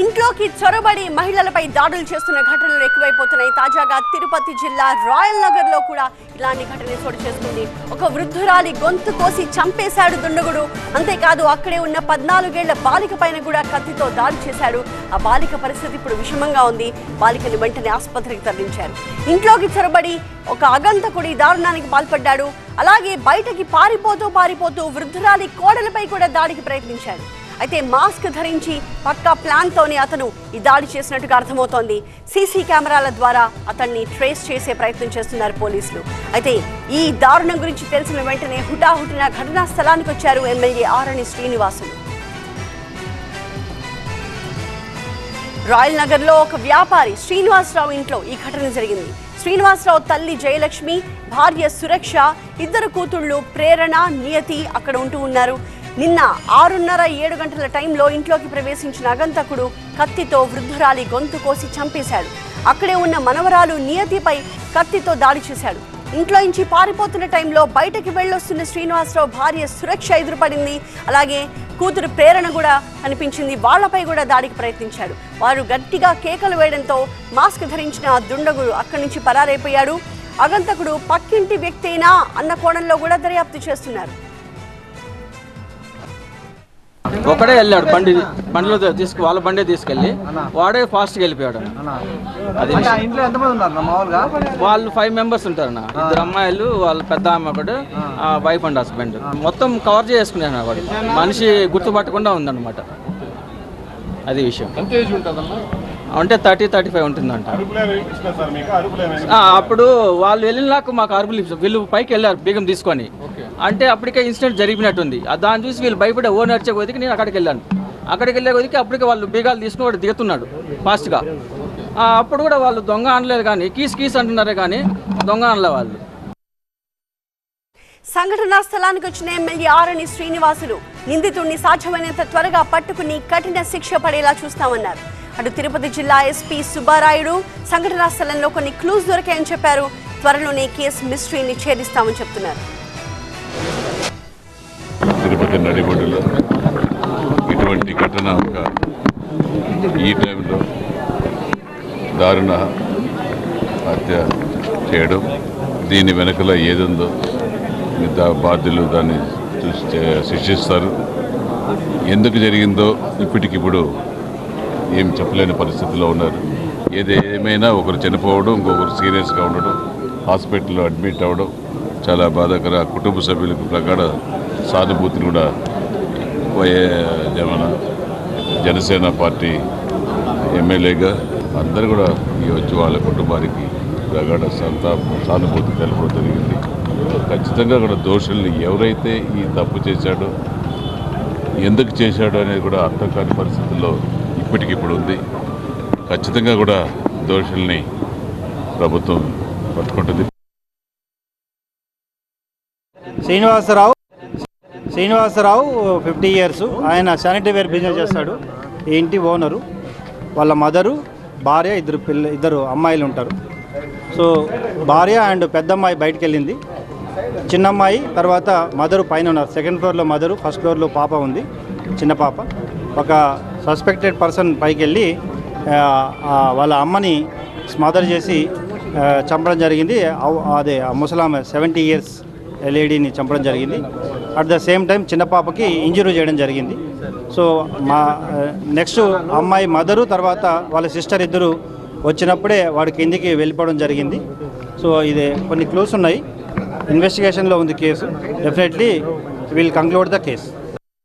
ఇంట్లోకి చొరబడి మహిళలపై దాడులు చేస్తున్న ఘటనలు ఎక్కువైపోతున్నాయి. తాజాగా తిరుపతి జిల్లా రాయల్ నగర్లో కూడా ఇలాంటి ఘటన చోటు చేసుకుంది. ఒక వృద్ధురాలి గొంతు కోసి చంపేశాడు దుండగుడు. అంతేకాదు అక్కడే ఉన్న పద్నాలుగేళ్ళ బాలిక పైన కూడా కత్తితో దాడి చేశాడు. ఆ బాలిక పరిస్థితి ఇప్పుడు విషమంగా ఉంది. బాలికని వెంటనే ఆసుపత్రికి తరలించారు. ఇంట్లోకి చొరబడి ఒక అగంతకుడి దారుణానికి పాల్పడ్డాడు. అలాగే బయటకి పారిపోతూ పారిపోతూ వృద్ధురాలి కోడలపై కూడా దాడికి ప్రయత్నించాడు. అయితే మాస్క్ ధరించి పక్కా ప్లాన్తోనే అతను ఈ దాడి చేసినట్టుగా అర్థమవుతోంది. సీసీ కెమెరాల ద్వారా అతన్ని ట్రేస్ చేసే ప్రయత్నం చేస్తున్నారు పోలీసులు. అయితే ఈ దారుణం గురించి తెలిసిన వెంటనే హుటాహుటిన ఘటనా స్థలానికి వచ్చారు ఎమ్మెల్యే ఆరణి శ్రీనివాసులు. రాయల్ నగర్లో ఒక వ్యాపారి శ్రీనివాసరావు ఇంట్లో ఈ ఘటన జరిగింది. శ్రీనివాసరావు తల్లి జయలక్ష్మి భార్య సురక్ష ఇద్దరు కూతుళ్ళు ప్రేరణ నియతి అక్కడ ఉంటూ ఉన్నారు. నిన్న ఆరున్నర ఏడు గంటల టైంలో ఇంట్లోకి ప్రవేశించిన అగంతకుడు కత్తితో వృద్ధురాలి గొంతు కోసి చంపేశాడు. అక్కడే ఉన్న మనవరాలు నియతిపై కత్తితో దాడి చేశాడు. ఇంట్లో నుంచి పారిపోతున్న టైంలో బయటకి వెళ్ళొస్తున్న శ్రీనివాసరావు భార్య సురక్ష ఎదురుపడింది. అలాగే కూతురు ప్రేరణ కూడా కనిపించింది. వాళ్ళపై కూడా దాడికి ప్రయత్నించాడు. వారు గట్టిగా కేకలు వేయడంతో మాస్క్ ధరించిన దుండగుడు అక్కడి నుంచి పరారైపోయాడు. అగంతకుడు పక్కింటి వ్యక్తేనా అన్న కోణంలో కూడా దర్యాప్తు చేస్తున్నారు. ఒకడే వెళ్ళాడు బండి బండిలో తీసుకు వాళ్ళ బండే తీసుకెళ్ళి వాడే ఫాస్ట్గా వెళ్ళిపోయాడు. అది. వాళ్ళు ఫైవ్ మెంబర్స్ ఉంటారన్న. ఇద్దరు అమ్మాయిలు వాళ్ళ పెద్ద అమ్మ ఒకడు వైఫ్ అండ్ హస్బెండ్. మొత్తం కవర్ చేసుకున్నాను వాడు. మనిషి గుర్తుపట్టకుండా ఉందన్నమాట. అది విషయం. అంటే థర్టీ థర్టీ ఫైవ్ ఉంటుందంట. అప్పుడు వాళ్ళు వెళ్ళినాక మాకు అరుపులు. వీళ్ళు పైకి వెళ్ళారు బీగం తీసుకొని. అంటే అప్పటికే ఇన్సిడెంట్ జరిగినట్టుంది. దాన్ని చూసి వీళ్ళు భయపడే ఓ నడిచే కొద్దికి నేను అక్కడికి వెళ్ళాను. అక్కడికి వెళ్ళే కొద్దికి అప్పటికే వాళ్ళు బీగాలు తీసుకుని వాడు దిగుతున్నాడు ఫాస్ట్గా. అప్పుడు కూడా వాళ్ళు దొంగ అనలేదు కానీ కీస్ కీస్ అంటున్నారే కానీ దొంగ అనలే వాళ్ళు. సంఘటనా స్థలానికి వచ్చిన ఎమ్మెల్యే ఆరణి శ్రీనివాసులు నిందితుడిని సాధ్యమైనంత త్వరగా పట్టుకుని కఠిన శిక్ష పడేలా చూస్తామన్నారు. అటు తిరుపతి జిల్లా ఎస్పీ సుబ్బారాయుడు సంఘటనా స్థలంలో కొన్ని క్లూస్ దొరికాయని చెప్పారు. త్వరలోనే కేసు మిస్టరీని ఛేదిస్తామని చెప్తున్నారు. తిరుపతి నడిబొడ్డులో ఇటువంటి ఘటన ఒక ఈ టైంలో దారుణ హత్య చేయడం దీని వెనకల ఏదుందో మిగతా బాధ్యులు దాన్ని శిక్షిస్తారు. ఎందుకు జరిగిందో ఇప్పటికిప్పుడు ఏం చెప్పలేని పరిస్థితిలో ఉన్నారు. ఏది ఏమైనా ఒకరు చనిపోవడం ఇంకొకరు సీరియస్గా ఉండడం హాస్పిటల్లో అడ్మిట్ అవ్వడం చాలా బాధాకర. కుటుంబ సభ్యులకు ప్రగాఢ సానుభూతిని కూడా వైఏ జనసేన పార్టీ ఎమ్మెల్యేగా అందరూ కూడా ఈ వచ్చి వాళ్ళ కుటుంబానికి ప్రగాఢ సంతాపం సానుభూతి తెలపడం జరిగింది. ఖచ్చితంగా కూడా దోషుల్ని ఎవరైతే ఈ తప్పు చేశాడో ఎందుకు చేశాడో అనేది కూడా అర్థం కాని పరిస్థితుల్లో ఇప్పటికిప్పుడు ఉంది. ఖచ్చితంగా కూడా దోషుల్ని ప్రభుత్వం పట్టుకుంటుంది. Srinivasarao Srinivasarao fifty years. ఆయన శానిటరీ వేర్ బిజినెస్ చేస్తాడు. ఈ ఇంటి ఓనరు వాళ్ళ మదరు భార్య ఇద్దరు పిల్ల ఇద్దరు అమ్మాయిలు ఉంటారు. సో భార్య అండ్ పెద్దమ్మాయి బయటకు బయటికి వెళ్ళింది చిన్నమ్మాయి తర్వాత మదరు పైన ఉన్నారు. సెకండ్ ఫ్లోర్లో మదరు ఫస్ట్ ఫ్లోర్లో పాప ఉంది చిన్న పాప. ఒక సస్పెక్టెడ్ పర్సన్ పైకి వెళ్ళి వాళ్ళ అమ్మని స్మదర్ చేసి చంపడం జరిగింది. అదే ముసలామె సెవెంటీ ఇయర్స్ లేడీని చంపడం జరిగింది. అట్ ద సేమ్ టైం చిన్న పాపకి ఇంజరీ చేయడం జరిగింది. సో మా uh, నెక్స్ట్ అమ్మాయి మదరు తర్వాత వాళ్ళ సిస్టర్ ఇద్దరు వచ్చినప్పుడే వాడి కిందికి వెళ్ళిపోవడం జరిగింది. సో ఇది కొన్ని క్లూస్ ఉన్నాయి. ఇన్వెస్టిగేషన్లో ఉంది case definitely will conclude the case